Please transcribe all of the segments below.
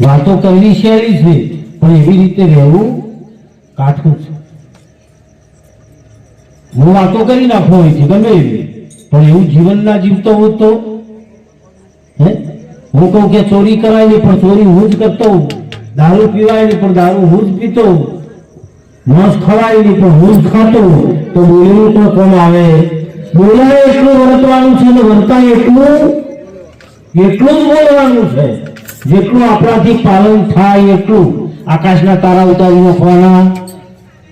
વાતો કરવી શેરી છે પણ એવી રીતે રહેવું કાઠું છે. હું વાતો કરી નાખું અહીંથી, ગમે એવી પણ એવું જીવન ના જીવતો હોત તો? હે? હું કહું કે ચોરી કરાય નહીં પણ ચોરી હું જ કરતો હોઉં. દારૂ પીવાય નહીં પણ દારૂ હું જ પીતો હોઉં. માંસ ખવાય નહીં પણ હું જ ખાતો તો બોલેલું પણ કોણ આવે? બોલાય એટલું વર્તવાનું છે ને વર્તાય એટલું? એટલું જ બોલવાનું છે. જેટલું આપણાથી પાલન થાય એટલું આકાશના તારા ઉતારી નાખવાના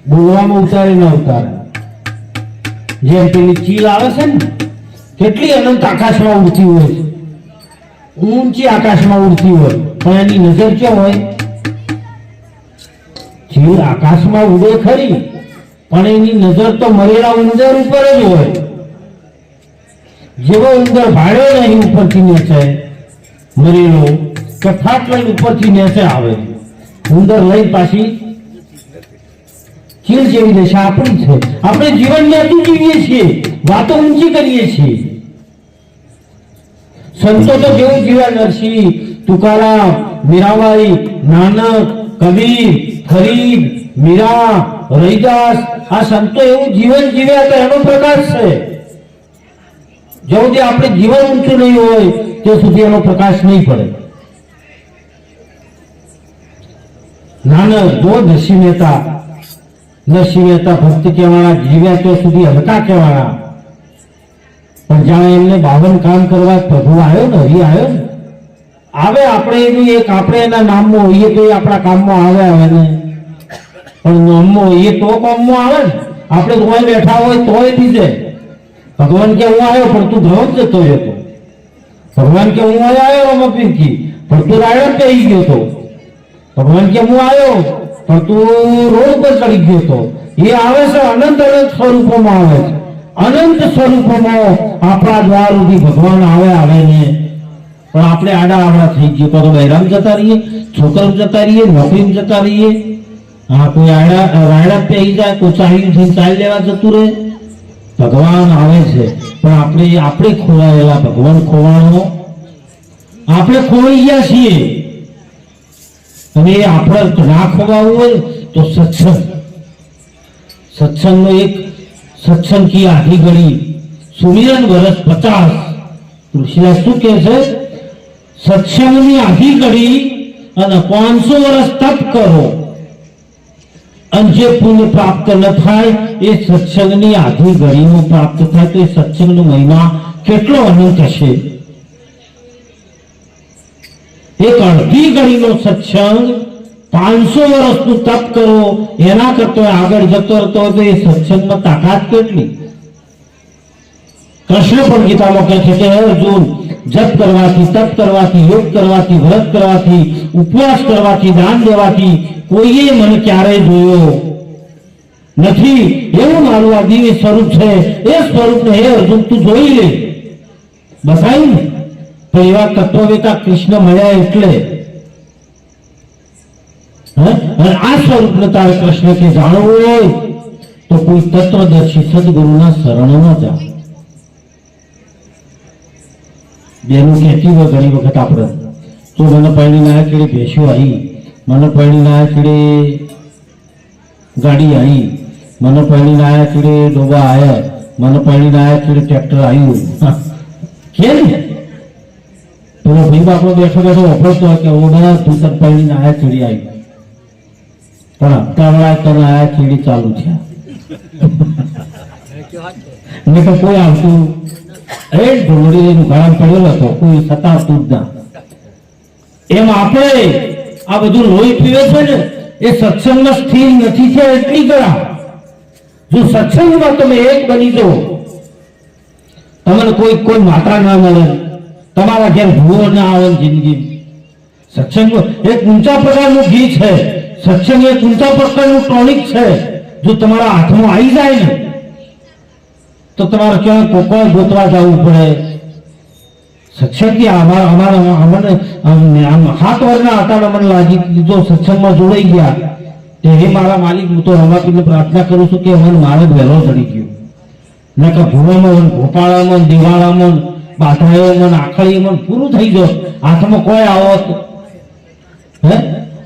બોલવામાં ઉતારે ના ઉતારે. જેમ પેલી ચીલ આવે છે ને, કેટલી અનંત આકાશમાં ઉડતી હોય ઊંચી આકાશમાં ઉડતી હોય, પણ એની નજર ક્યાં હોય? ચીલ આકાશમાં ઉડે ખરી, પણ એની નજર તો મરેલા ઉંદર ઉપર જ હોય. જેવો ઉંદર ભાડ્યો નહીં ઉપરથી નીચે, મરેલો કે લઈને ઉપરથી નેસે આવે. ઉંદર લઈ પાછી ચીલ જેવી દશા આપણી છે. આપણે જીવન ન્યાતું જીવીએ છીએ. વાતો ઊંચી કરીએ છીએ. સંતો તો જેવું જીવ્યા નરસિંહ, તુકારામ, મીરાબાઈ, નાનક, કબીર, ફરીદ, મીરા, રૈદાસ. આ સંતો એવું જીવન જીવ્યા તો એનો પ્રકાશ છે. જો સુધી આપણે જીવન ઊંચું નહીં હોય, ત્યાં સુધી એનો પ્રકાશ નહીં પડે. નાનક જો નરસિંહ મહેતા ભક્તિ કહેવાના, જીવ્યા ત્યાં સુધી હલકા કહેવાના. પણ જાણે એમને બાવન કામ કરવા પ્રભુ આવ્યો ને, હરી આવ્યો ને? આવે આપણે એની એક, આપણે એના નામમાં હોઈએ તો એ આપણા કામમાં આવે આવે ને. પણ નામમાં હોઈએ તો કામમાં આવે ને. આપણે તોય બેઠા હોય તોય દીધે ભગવાન કે હું આવ્યો, પણ તું ઘણો જ જતો હતો ભગવાન કે હું આવ્યો રમા પિંકી પણ તું રાયણ કહી ગયો હતો ભગવાન કે, હું આવ્યો, પણ તું રોડ પર ચડી ગયો હતો. એ આવે છે, અનંત અનંત સ્વરૂપોમાં આવે છે. અનંત સ્વરૂપોમાં આપણા દ્વાર સુધી ભગવાન આવે આવે ને. પણ આપણે આડા આડા થઈ ગયો તો બહેરામ જતા રહીએ છોકરા જતા રહીએ નોકરી જતા રહીએ. હા, કોઈ આડા, રાયડા પેઈ જાય, કોઈ ચાલી થઈ ચાલી લેવા જતું રહે. ભગવાન આવે છે, પણ આપણે આપણે ખોવાયેલા ભગવાન ખોવાનો. આપણે ખોવાઈ ગયા છીએ. એ આપણે ના ખોવાવું હોય તો સત્સંગ. સત્સંગનો એક સત્સંગ કી આધી ઘડી સુમિરન વર્ષ પચાસ. ઋષિરાજ શું કહે છે? સત્સંગની આધી ઘડી અને પાંચસો વર્ષ તપ કરો. અને જે પુણ્ય પ્રાપ્ત ન થાય, એ સત્સંગની આધી ઘડીમાં પ્રાપ્ત થાય, તો એ સત્સંગનો મહિમા કેટલો અનંત હશે? એક અડધી ઘડીનો સત્સંગ પાંચસો વર્ષનું તપ કરો એના કરતો આગળ જતો રહેતો હોય તો એ સત્સંગમાં તાકાત કેટલી કૃષ્ણ પણ ગીતામાં કહે છે કે હે અર્જુન જપ કરવાથી તપ કરવાથી યોગ કરવાથી વ્રત કરવાથી ઉપવાસ કરવાથી દાન દેવાથી કોઈએ મને ક્યારેય જોયો નથી એવું મારું આ દિવ્ય સ્વરૂપ છે એ સ્વરૂપને હે અર્જુન તું જોઈ લે બતાવ્યું ને તો એવા તત્વવેતા કૃષ્ણ મળ્યા એટલે? હે? અને આ સ્વરૂપને તારે કૃષ્ણ કે જાણવું હોય, તો કોઈ તત્વદર્શી સદગુરુના શરણમાં જા. બેનું કહેતી હોય ઘણી વખત આપણે. તો મને પૈણી ના કેળે ભેંસ્યો આવી મને પૈણી ના કેળે ગાડી આવી મને પૈણી ના કેળે ડોબા આવ્યા મને પૈણી ના કેળે ટ્રેક્ટર આવ્યું કે ને પેલો ભાઈ બાપડો બેઠો બેઠો હોય કે ઓના તું તને પૈણી ના ચીડી આવી. પણ હપ્તાવાળા તને આયા ચીડી ચાલુ થયા. ને તો કોઈ આવતું એ ઢોલડી એનું ગળામાં પડેલો હતો, કોઈ સતાવતું જ ના. એમ આપણે આ બધું લોહી પીવે છે ને, એ સત્સંગમાં સ્થિર નથી છે એટલી કરા જો સત્સંગમાં તમે એક બની જાઓ, તમને કોઈ કોઈ માતા ના મળે. તમારા ઘેર ભૂવો ના આવે જિંદગી. સત્સંગ, એક ઊંચા પ્રકારનું ઘી છે. સત્સંગ, એક ઊંચા પ્રકારનું ટોનિક છે. જો તમારા હાથમાં આવી જાય ને, તો તમારે ક્યાંય કોકોય ગોતવા જવું પડે. સત્સંગી અમારા અમારા, અમને આમ હાથ વરના હતા અમને મને લાગી જો સત્સંગમાં જોડાઈ ગયા હે મારા માલિક, હું તો રમાપીને પ્રાર્થના કરું છું કે મને મારે વહેલો ચડી ગયો. ને કે ભૂવામાં ભોપાળામાં દિવાળામાં બાધાઓમાં આખળીમાં પૂરું થઈ ગયો. હાથમાં કોઈ આવત હે?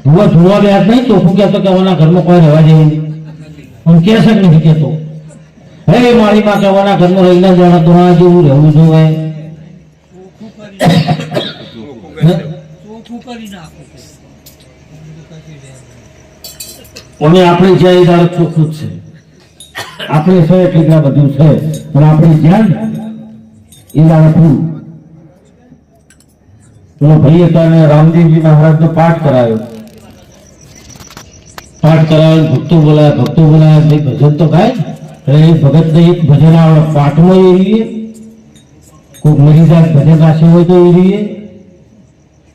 ધુવા ધુવા નહીં કે ઓના ઘરમાં કોઈ રહેવા જેવું નહીં. હું કે છે કે નથી કહેતો. હે માળીમાં કે ઓના ઘરમાં રહીને જાણે આ જેવું રહેવું હે? નાખો અને આપણે જ્યાં એ દાડો ચોખ્ખું છે. આપણે છે એટલે બધું છે. પણ આપણે જ્યાં દાડો પૂરું પેલો ભાઈએ તને રામદેવજી મહારાજનો પાઠ કરાયો. પાઠ કરાવ્યો ભક્તો બોલાયા ભક્તો બોલાયા, ભાઈ ભજન તો ગાય. એ ભગતને એક ભજન આવડે પાઠમાં એ રહીએ કોઈ મરીદાસ ભજન રાશે હોય તો એ રહીએ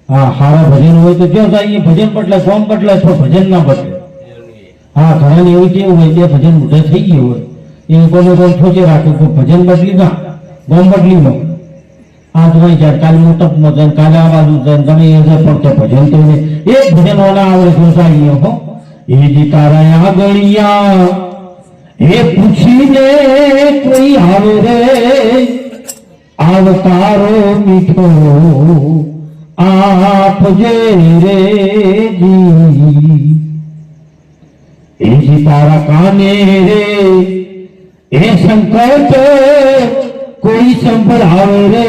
હા સારા ભજન હોય તો જો જાય ભજન બદલે સોમ બદલે તો ભજન ના બદલે હા ઘણા એવું કેવું હોય, બે ભજન મોઢે થઈ ગયું હોય. એ લોકોને પણ ઠોચે રાખે ભજન બદલી ના ગોમ બદલી નો આ તો નહીં જાય કાલે મોટપ મજન કાલે આ બાજુ જન ગમે એ છે પણ તો ભજન તો એને એક ભજન વાળા આવડે જોસાઈએ હો એ જી તારા આગળિયા એ પૂછીને કોઈ આવે રે આવતારો મીઠો આપજે રે જી એજી તારા કાને રે એ સંકટ કોઈ સંભળાવે રે,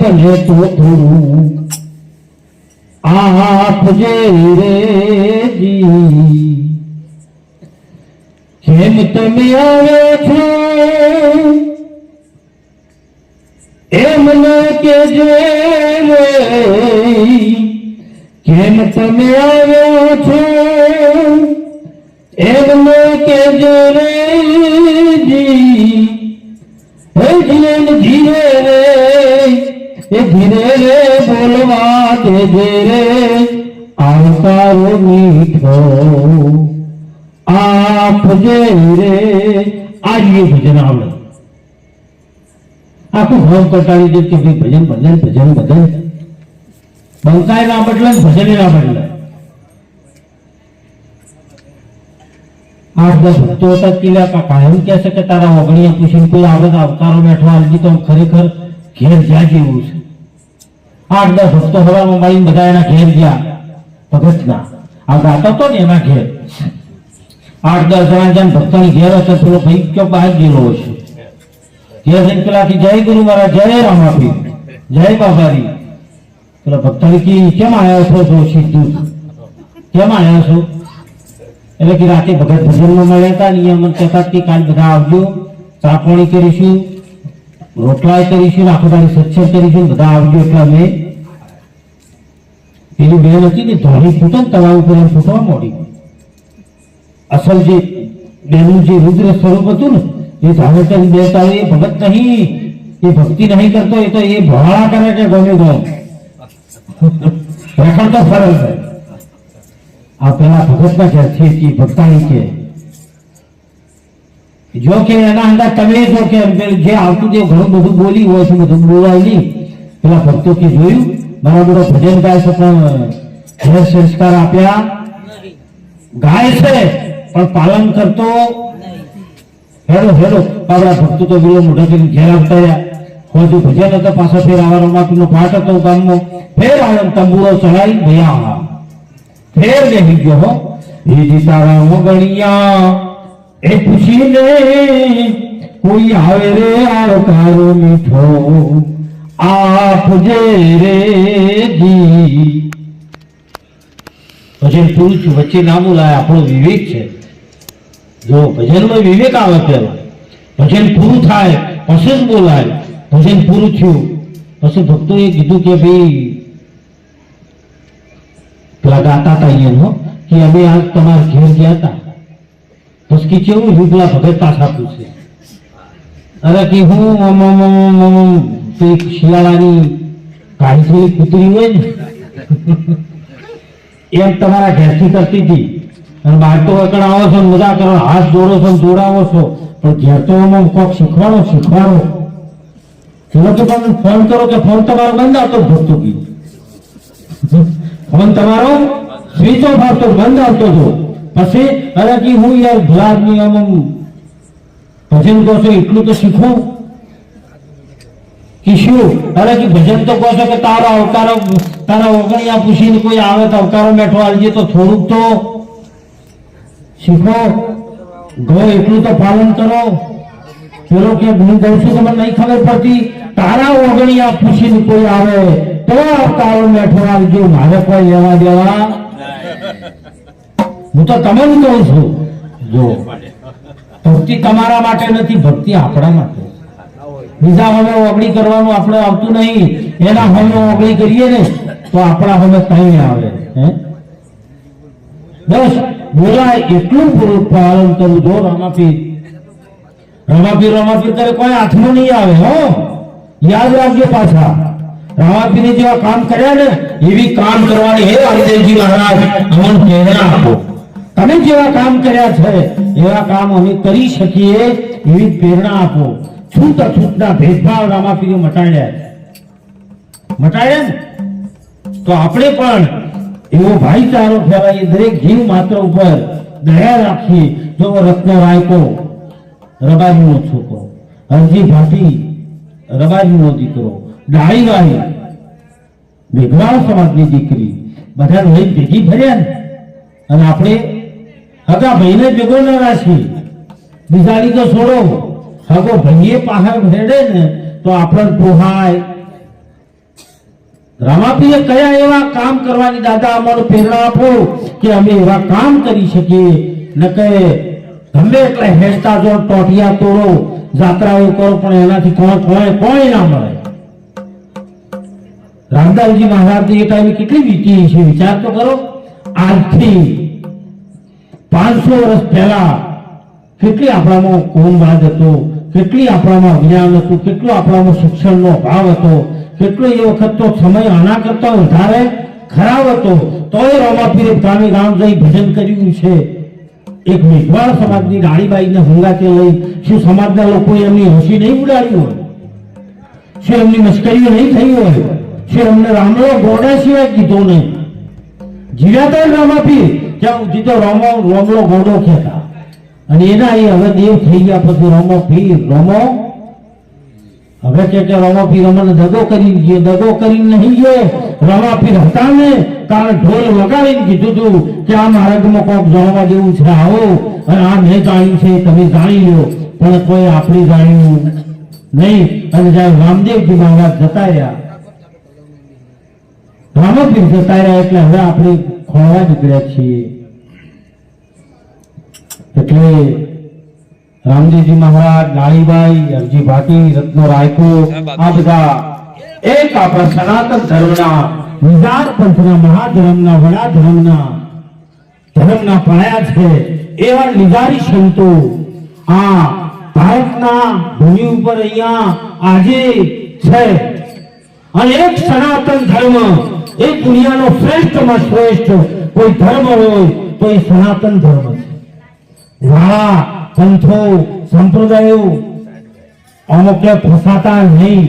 ભલે તો થોડું આપજે રે જી. જેમ તમે આવે છો, એમ ન કેજે રે. કેમ તમે આવ્યો છો ન કે જી. હે ધીરે ધીરે રે, એ ધીરે બોલવા દેજે રે. આવતારો મીઠો આપજે રે આજે ભજન આવડે આખું ભાવ કટાડી દે કે ભજન ભજન ભજન ભજન. બંકાય ના બદલે ભજન ના બદલે. આઠ દસ હતા કિલ્લા કાકા એમ કહે છે કે તારા ઓગણીયા પૂછીને કોઈ આવડત અવતારો બેઠો આવજી તો ખરેખર ઘેર જ્યાં જેવું છે. આઠ દસ ભક્તો હવામાં મારીને બધા એના ઘેર ગયા ભગતના આ ગાતો હતો ને એના ઘેર. આઠ દસ જણા જેમ ભક્તની ઘેર હતો પેલો ભાઈ કયો બહાર ગયેલો છે. ઘેર જઈને પેલાથી જય ગુરુ મારા જય રામાપી જય બાબારી પેલા ભક્તની કેમ આવ્યા છો સીધું કેમ આવ્યા છો? એટલે કે રાતે ભગત ભજનમાં મળ્યા હતા ને અહીંયા મને કહેતા કે કાલ બધા આવજો. ચા પાણી કરીશું રોટલા કરીશું આખો દાડી સત્સંગ કરીશું બધા આવજો એટલે અમે. પેલી બેન હતી ને ધોળી ફૂટે ને તળાવ ઉપર એમ ફૂટવા મોડી. અસલ જે બેનું જે રુદ્ર સ્વરૂપ હતું ને, એ ધામેટર બેસતા હોય એ ભગત નહીં, એ ભક્તિ નહીં કરતો, એ તો એ ભવાળા કરે છે ગમે ગમ રેખણ તો ફરજ છે. આ પેલા ભગતના ઘેર છે કે ભક્તાણી છે જો કે એના અંદર તમે જો કે પેલું જે આવતું તે ઘણું બધું બોલી હોય છે, બધું બોલાય નહીં પેલા ભક્તો કે જોયું, મારા બધો ભજન ગાય છે, પણ ઘેર સંસ્કાર આપ્યા નહીં ગાય છે, પણ પાલન કરતો હેડો હેડો આપણા ભક્તો તો વિલો મોઢા કરીને ઘેર આવતા રહ્યા. કોઈ ભજન હતો, પાછા ફેર આવા રમાપીનો પાઠ હતો ગામનો ફેર આવ્યો તંબુરો ચડાવી ભયા. ફેર બેસી ગયો. એ તારા વગણિયા એ પૂછીને કોઈ આવે રે આવકારો મીઠો? આપજે રે જી. ભજન પૂરું છું વચ્ચે ના બોલાય આપણો વિવેક છે. જો ભજનમાં વિવેક આવે પેલા ભજન પૂરું થાય પછી જ બોલાય. ભજન પૂરું થયું. પછી ભક્તોએ કીધું કે ભાઈ પેલા ગાતા હતા અહીંયા કે અમે આ તમારા ઘેર ગયા હતા. પછી કે કેવું રૂપલા ભગત પાછા પૂછે અરે કે હું પેલી શિયાળાની કાળી કૂતરી હોય ને, એમ તમારા ઘેરથી કરતી હતી. અને વગર આવો છો મજા કરો, હાથ જોડો છો દોડાવો છો. પણ ઘેર તો એમાં કોક શીખવાડો શીખવાડો. ચલો તો તમે ફોન કરો કે ફોન તમારો બંધ આવતો, ભરતો ગયો. ફોન તમારો સ્વિચ ઓફ આવતો બંધ આવતો હતો પછી અરે કે હું યાર ભલાદની આમ આમ ભજન કહો છો એટલું તો શીખો કે શું અરે કે ભજન તો કહો છો કે તારો અવકારો તારા ઓગણિયા પૂછીને કોઈ આવે તો અવકારો બેઠો આલજે તો થોડુંક તો શીખો ગો એટલું તો પાલન કરો પેલો કે હું કહું છું તમને નહીં ખબર પડતી તારા ઓગણિયા પૂછીને કોઈ આવે મારે કોઈ લેવા દેવા? હું તો તમને કહું છું. જો, ભક્તિ તમારા માટે નથી, ભક્તિ આપણા માટે. બીજા હવે ઓગળી કરવાનું આપણે આવતું નહીં. એના હવે ઓગળી કરીએ ને, તો આપણા હવે કઈ આવે. બસ, બોલાય એટલું પૂરું પાલન કરવું જો રામાપીર. રામાપીર રામાપીર, તારે કોઈ હાથમાં નહીં આવે, હો? યાદ રાખજો પાછા. રામાપીરે જેવા કામ કર્યા ને, એવી કામ કરવાની હે રામદેવજી મહારાજ, અમને પ્રેરણા આપો. તમે જેવા કામ કર્યા છે, એવા કામ અમે કરી શકીએ, એવી પ્રેરણા આપો. છૂટ અછૂટના ભેદભાવ રામાપીને મટાડ્યા. મટાડ્યા ને? તો આપણે પણ એવો ભાઈચારો ફેલાવીએ દરેક જીવ માત્ર ઉપર દયા રાખીએ. જો રત્ન રાયકો રબારીનો છોકરો. અરજી ભાટી રબારીનો દીકરો. ડાળીવાળી મેઘવાળ સમાજની દીકરી બધા લઈ ભેગી ભર્યા ને અને આપણે હગા ભાઈને ભેગો ન રાખી બીજાની તો છોડો હગો ભાઈએ પાહર ભેડે ને તો આપણને પોહાય રામાપીએ કયા એવા કામ કરવાની દાદા અમને પ્રેરણા આપો કે અમે એવા કામ કરી શકીએ ન કે ગમે એટલે હેડતા જો ટોટિયા તોડો જાત્રાઓ કરો પણ એનાથી કોઈ કોઈ કોઈ ના મળે રામદાસજી મહારાજની એ ટાઈમે કેટલી વીતી છે વિચાર તો કરો. આજથી પાંચસો વર્ષ પહેલા કેટલી આપણામાં કોમવાદ હતો, કેટલી આપણામાં અજ્ઞાન હતું, કેટલો આપણામાં શિક્ષણનો અભાવ હતો, કેટલો એ વખત તો સમય આના કરતા વધારે ખરાબ હતો. તોય રોમાપીરે ગામે ગામ જઈ ભજન કર્યું છે. એક મેઘવાળ સમાજની રાણીબાઈને હંગાતે લઈ શું સમાજના લોકોએ એમની હસી નહીં ઉડાડી હોય? શું એમની મશ્કરીઓ નહીં થઈ હોય? શું અમને રામલો ગોડા સિવાય કીધો નહીં. જીવ્યા તા રામાપીર, ત્યાં સુધી તો રોમો રોમલો ગોડો કહેતા. અને એના એ હવે દેવ થઈ ગયા પછી રોમો પી રોમો? હવે કે કે રોમો પીર અમને દગો કરી ગયો દગો કરી નહીં ગયો. રોમા પીર હતા ને કારણ ઢોલ વગાડીને કીધું તું કે આ માર્ગમાં કોક જાણવા જેવું છે, આવો. અને આ મેં જાણ્યું છે, તમે જાણી લો. પણ કોઈ આપણી જાણ્યું નહીં. અને જ્યારે રામદેવજી મહારાજ જતા રહ્યા રામપીર જતા રહ્યા એટલે હવે આપણે ખોળવા નીકળ્યા છીએ. એટલે રામજીજી મહારાજ લાળીબાઈ અરજી ભાટી રત્નો રાયકો આ બધા એક આપણા સનાતન ધર્મના નિજાર પંથના મહાધર્મના વડા ધર્મના ધર્મના પાયા છે. એવા નિજારી સંતો આ ભારતના ભૂમિ ઉપર અહીંયા આજે છે. અને એક સનાતન ધર્મ, એ દુનિયાનો શ્રેષ્ઠમાં શ્રેષ્ઠ કોઈ ધર્મ હોય તો એ સનાતન ધર્મ છે. વાળા પંથો સંપ્રદાયો, અમુક ફસાતા નહીં.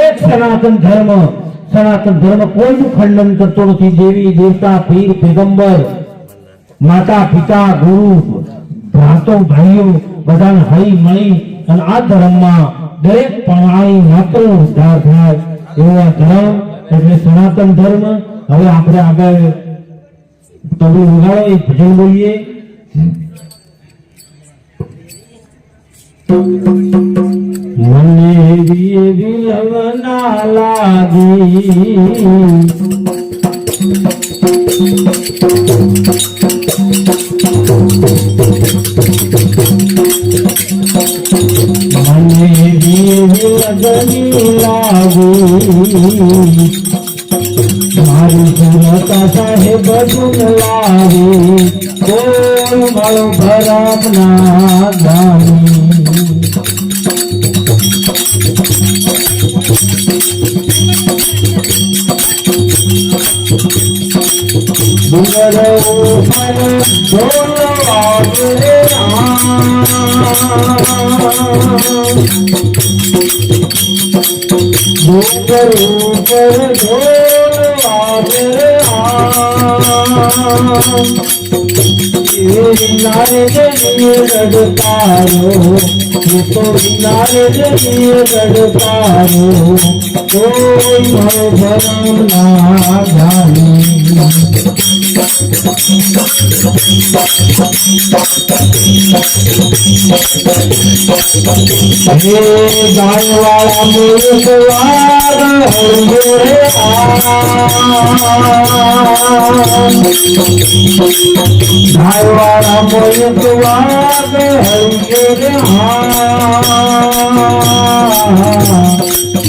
એક સનાતન ધર્મ સનાતન ધર્મ કોઈનું ખંડન કરતો નથી. દેવી, દેવતા, પીર, પેગંબર, માતા, પિતા, ગુરુ, ભ્રાતો, ભાઈઓ, બધાને હળી મળી અને આ ધર્મમાં દરેક પ્રણાલી માત્ર ઉદ્ધાર થાય. એવો ધર્મ એટલે સનાતન ધર્મ હવે આપણે આગળ તબલું ઉગાડો એ ભજન બોલીએ. મને વીએ વિલવ ના લાગી. મને લગની લાગી. મારી સુરતા સાહેબ ગુણ લાવી. કોઈ મારો ભરમ ના જાણી ડુંગર ઉપર ઢોલ રડતારો તો નારે જઈએ રડતારો કોઈ ભરમ ના જાણી હે ગાયવાળા મુરસવાર હરિયો રે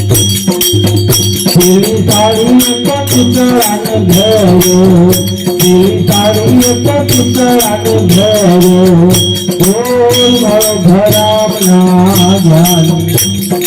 તેરી તારી પચરાને ઘેરો તેરી તારી પચરાને ઘેરો કોઈ મારો ઘરામ ના જાણી